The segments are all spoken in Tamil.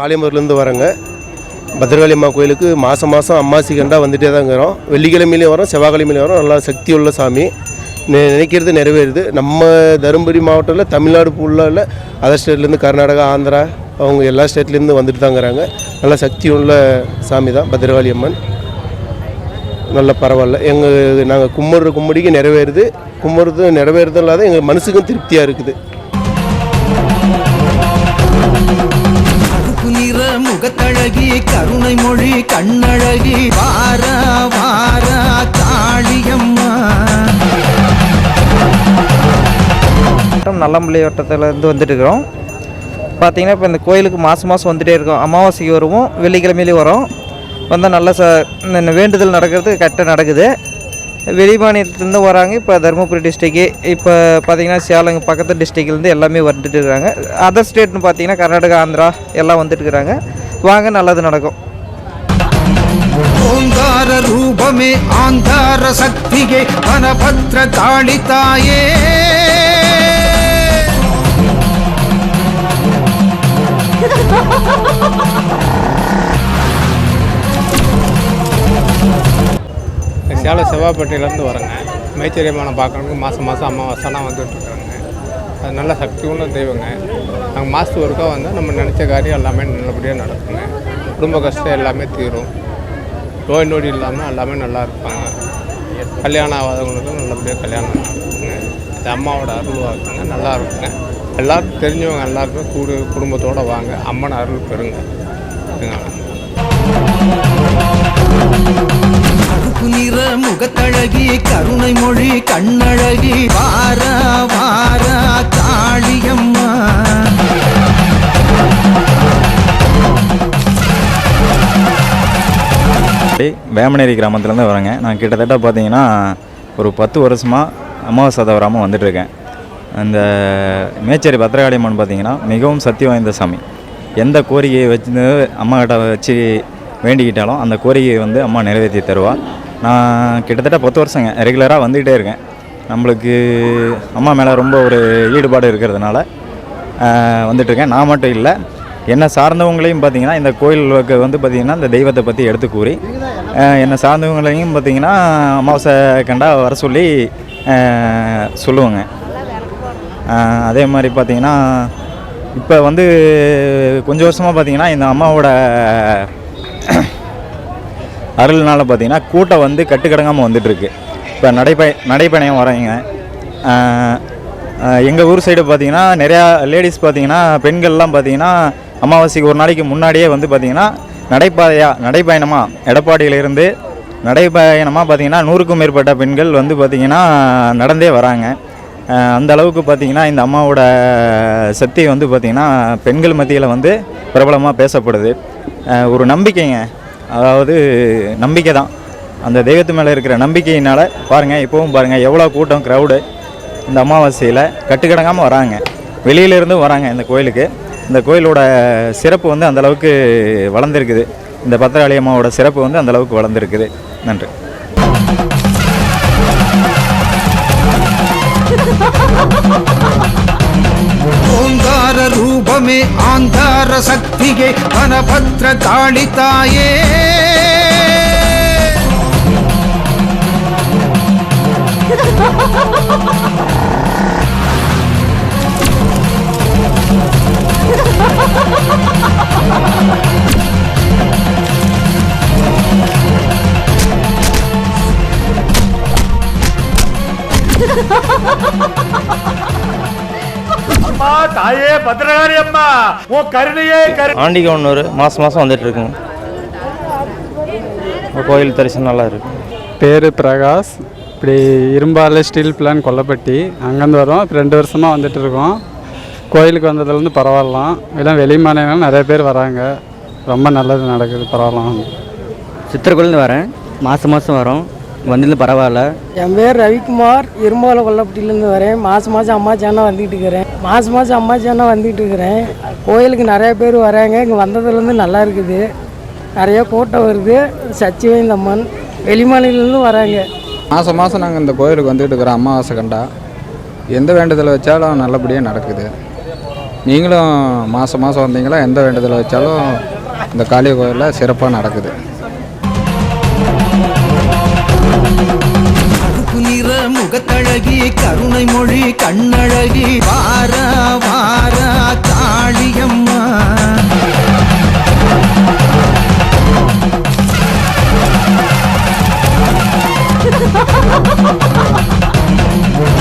பாளையமூர்லேருந்து வரேங்க. பத்ரகாளி அம்மா கோயிலுக்கு மாதம் மாதம் அம்மாசி கண்டா வந்துட்டே தான் இருக்கிறோம். வெள்ளிக்கிழமையிலையும் வரோம் செவ்வாய்க்கிழமையிலையும் வரோம். நல்லா சக்தி உள்ள சாமி. நெ- நினைக்கிறது நிறைவேறுது. நம்ம தருமபுரி மாவட்டத்தில் தமிழ்நாடு ஃபுல்லாக அதர் ஸ்டேட்லேருந்து கர்நாடகா ஆந்திரா அவங்க எல்லா ஸ்டேட்லேருந்து வந்துட்டு தாங்கிறாங்க நல்லா சக்தி உள்ள சாமி தான் பத்ரகாளி அம்மன். நல்ல பரவாயில்ல. எங்கள் நாங்கள் கும்பிட்ற கும்பிடிக்கு நிறைவேறுது. கும்பிட்றது நிறைவேறதும் இல்லாத எங்கள் மனசுக்கும் திருப்தியாக இருக்குது. முகத்தழகி கருணை மொழி கண்ணழகி வார வார காளியம்மா. நல்லம்பள்ளி வட்டத்துலேருந்து வந்துட்டு இருக்கிறோம் பார்த்தீங்கன்னா இப்போ இந்த கோயிலுக்கு மாதம் மாதம் வந்துகிட்டே இருக்கோம். அமாவாசைக்கு வருவோம் வெள்ளிக்கிழமையிலையும் வரோம். வந்தால் நல்லா ச வேண்டுதல் நடக்கிறது கரெக்டாக நடக்குது. வெளி மாநிலத்துலேருந்து வராங்க இப்போ தருமபுரி டிஸ்ட்ரிக்கு இப்போ பார்த்திங்கன்னா சேலங்க பக்கத்து டிஸ்ட்ரிக்லேருந்து எல்லாமே வந்துட்டு இருக்கிறாங்க அதர் ஸ்டேட்னு பார்த்தீங்கன்னா கர்நாடகா ஆந்திரா எல்லாம் வந்துட்டு இருக்கிறாங்க வாங்க நல்லது நடக்கும். ஓங்கார ரூபமே ஆந்தார சக்தியே வனபத்ர காளி தாயே. சேலம் செவ்வாப்பேட்டையிலேருந்து வரேங்க. மேய்ச்சரியமான பார்க்கறதுக்கு மாதம் மாதம் அமாவாசைலாம் வந்துட்டுருக்குறாங்க. அது நல்ல சக்தி உள்ள தெய்வங்க. நாங்கள் மாதத்துக்கு ஒருக்கா வந்தால் நம்ம நினச்ச காரியம் எல்லாமே நல்லபடியாக நடக்குங்க. குடும்ப கஷ்டம் எல்லாமே தீரும். நோய் நொடி இல்லாமல் எல்லாமே நல்லா இருப்பாங்க. கல்யாணம் ஆகாதவங்களுக்கும் நல்லபடியாக கல்யாணம் நடக்குங்க இது அம்மாவோட அருள்வாக இருக்குங்க நல்லா இருக்குங்க. எல்லாருக்கும் தெரிஞ்சவங்க எல்லாருமே கூடு குடும்பத்தோடு வாங்க. அம்மன் அருள் பெறுங்க. நிற முகத்தழகி கருணை மொழி கண்ணழகி வார வார. வேமனேரி கிராமத்துலேருந்து வரேங்க. நான் கிட்டத்தட்ட பார்த்தீங்கன்னா ஒரு பத்து வருஷமாக அமாவாசை தவறாமல் வந்துட்டுருக்கேன். அந்த மேச்சேரி பத்திரகாளி அம்மன் பார்த்தீங்கன்னா மிகவும் சக்தி வாய்ந்த சாமி. எந்த கோரிக்கையை வச்சு அம்மா கிட்ட வச்சு வேண்டிக்கிட்டாலும் அந்த கோரிக்கையை வந்து அம்மா நிறைவேற்றி தருவா. நான் கிட்டத்தட்ட பத்து வருஷங்க ரெகுலராக வந்துக்கிட்டே இருக்கேன். நம்மளுக்கு அம்மா மேலே ரொம்ப ஒரு ஈடுபாடு இருக்கிறதுனால ஆஹ், வந்துட்டுருக்கேன். நான் மட்டும் இல்லை என்னை சார்ந்தவங்களையும் பார்த்தீங்கன்னா இந்த கோயிலுக்கு வந்து பார்த்திங்கன்னா இந்த தெய்வத்தை பற்றி எடுத்து கூறி என்னை சார்ந்தவங்களையும் பார்த்தீங்கன்னா அமாவாசை கண்டா வர சொல்லி சொல்லுவோங்க. சொல்லுவாங்க அதே மாதிரி பார்த்தீங்கன்னா இப்போ வந்து கொஞ்சம் வருஷமாக பார்த்தீங்கன்னா இந்த அம்மாவோட அருள்னால பார்த்தீங்கன்னா கூட்டம் வந்து கட்டுக்கடங்காமல் வந்துட்டுருக்கு. இப்போ நடைப்பய நடைப்பயணம் வரீங்க. எங்கள் ஊர் சைடு பார்த்தீங்கன்னா நிறையா லேடிஸ் பார்த்தீங்கன்னா பெண்கள்லாம் பார்த்தீங்கன்னா அமாவாசைக்கு ஒரு நாளைக்கு முன்னாடியே வந்து பார்த்தீங்கன்னா நடைபாதையாக நடைப்பயணமாக எடப்பாடியிலிருந்து நடைபயணமாக பார்த்தீங்கன்னா நூறுக்கும் மேற்பட்ட பெண்கள் வந்து பார்த்திங்கன்னா நடந்தே வராங்க. அந்த அளவுக்கு பார்த்தீங்கன்னா இந்த அம்மாவோட சக்தி வந்து பார்த்திங்கன்னா பெண்கள் மத்தியில் வந்து பிரபலமாக பேசப்படுது. ஒரு நம்பிக்கைங்க. அதாவது நம்பிக்கை தான். அந்த தெய்வத்து மேலே இருக்கிற நம்பிக்கையினால் பாருங்கள் இப்போவும் பாருங்கள் எவ்வளோ கூட்டம் க்ரௌடு இந்த அமாவாசையில் கட்டுக்கடங்காமல் வராங்க. வெளியிலேருந்தும் வராங்க இந்த கோயிலுக்கு. இந்த கோயிலோட சிறப்பு வந்து அந்தளவுக்கு வளர்ந்துருக்குது. இந்த பத்திராளி அம்மாவோட சிறப்பு வந்து அந்தளவுக்கு வளர்ந்துருக்குது. நன்றி. ஓங்கார ரூபமே ஆந்தார சக்தியே வனபத்ர காளி அம்மா தாயே பத்திரகாரி அம்மா. உன் கருணையே கரு ஆண்டிகவனூர் மாதம் மாதம் வந்துட்டு இருக்குங்க கோயில் தரிசனம் நல்லா இருக்கு. பேர் பிரகாஷ். இப்படி இரும்பாலை ஸ்டீல் பிளான் கொல்லப்பட்டி. அங்கேருந்து வரோம். இப்போ ரெண்டு வருஷமாக வந்துட்டு இருக்கோம். கோயிலுக்கு வந்ததுலேருந்து பரவாயில்லாம். எல்லாம் வெளி மாநிலம் நிறைய பேர் வராங்க. ரொம்ப நல்லது நடக்குது பரவாயில்லாம். சித்திரக்குள்ளேருந்து வரேன். மாதம் மாதம் வரோம். வந்திருந்து பரவாயில்ல. என் பேர் ரவிக்குமார். இரும்பால கொல்லப்பட்டியிலேருந்து வரேன். மாதம் மாதம் அம்மா சேனா வந்துக்கிட்டு இருக்கிறேன். மாதம் மாதம் அம்மா சேனா வந்துக்கிட்டு இருக்கிறேன். கோயிலுக்கு நிறைய பேர் வராங்க. இங்கே வந்ததுலேருந்து நல்லா இருக்குது. நிறைய கூட்டம் வருது. சச்சிவேந்த அம்மன். வெளிமாநிலேருந்து வராங்க. மாதம் மாதம் நாங்கள் இந்த கோயிலுக்கு வந்துட்டு இருக்கிறோம் அமாவாசை கண்டா. எந்த வேண்டுதலை வச்சாலும் நல்லபடியாக நடக்குது. நீங்களும் மாதம் மாதம் வந்தீங்களா? எந்த வேண்டுதல் வச்சாலும் இந்த காளி கோயிலில் சிறப்பாக நடக்குது. அழகி கருணை மொழி கண்ணழகி வார வார காளியம்மா.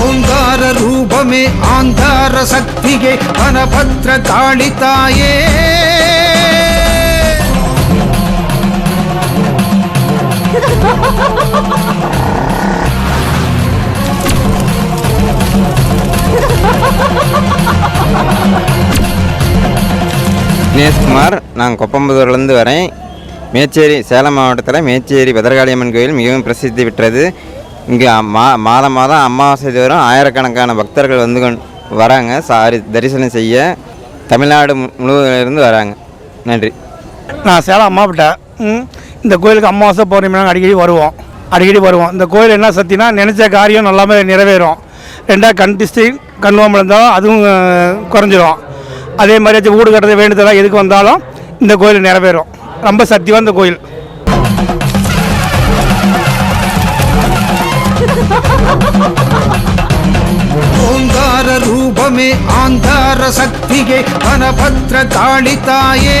ஓங்கார ரூபமே ஆந்தார சக்தியே வனபத்ர காளி தாயே தினேஷ்குமார் நான் கொப்பம்புதூர்லேருந்து வரேன். மேச்சேரி சேலம் மாவட்டத்தில் மேச்சேரி பதர்காளியம்மன் கோயில் மிகவும் பிரசித்தி பெற்றது. இங்கே மா மாதம் மாதம் அமாவாசை தோறும் ஆயிரக்கணக்கான பக்தர்கள் வந்து கொண் வராங்க. சாரி தரிசனம் செய்ய தமிழ்நாடு மு- முழுவதிலிருந்து வராங்க. நன்றி. நான் சேலம் அம்மாவிட்ட இந்த கோயிலுக்கு அமாவாசை பௌர்ணமி அடிக்கடி வருவோம். அடிக்கடி வருவோம். இந்த கோயில் என்ன சக்தினா நினச்ச காரியம் நல்லாமே நிறைவேறும். ரெண்டாவது கண் திஷ்டி கண்வாமல் இருந்தாலும் அதுவும் குறைஞ்சிரும். அதே மாதிரி வீடு கட்டுறது வேண்டுதலாக எதுக்கு வந்தாலும் இந்த கோயில் நிறைவேறும். ரொம்ப சக்தி வாய்ந்த கோயில். ஓங்கார ரூபமே ஆந்தார சக்தியே வனபத்ர காளி தாயே.